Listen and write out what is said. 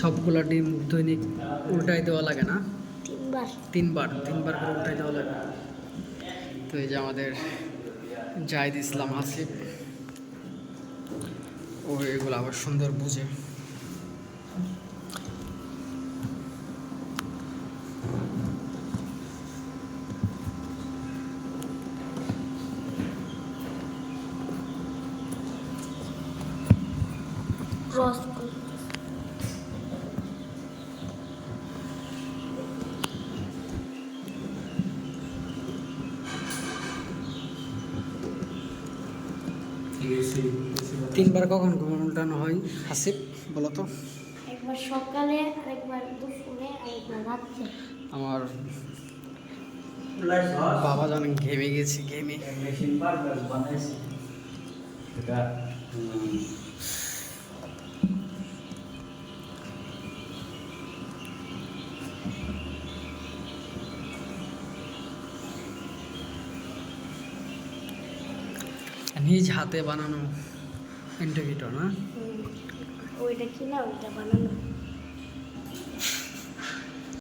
সবগুলা ডিম দৈনিক উল্টাই দেওয়া লাগে না? তিনবার। তিনবার তিনবার করে উল্টাই দেওয়া লাগে। তো এই যে আমাদের জাহিদ ইসলাম হাসিব ও এগুলো আবার সুন্দর বুঝে। ক্রস তিনবার কখন উল্টানো হয়? হাসিব বলো তো। একবার সকালে আরেকবার দুপুরে আরেকবার রাত্রে। আমার বাবা জান ঘেমে গেছি ঘেমে। মেশিন বানাইছি এটা নিজ হাতে বানানো ইন্টিগ্রেটর না? ওইটা কি না? ওইটা বানানো।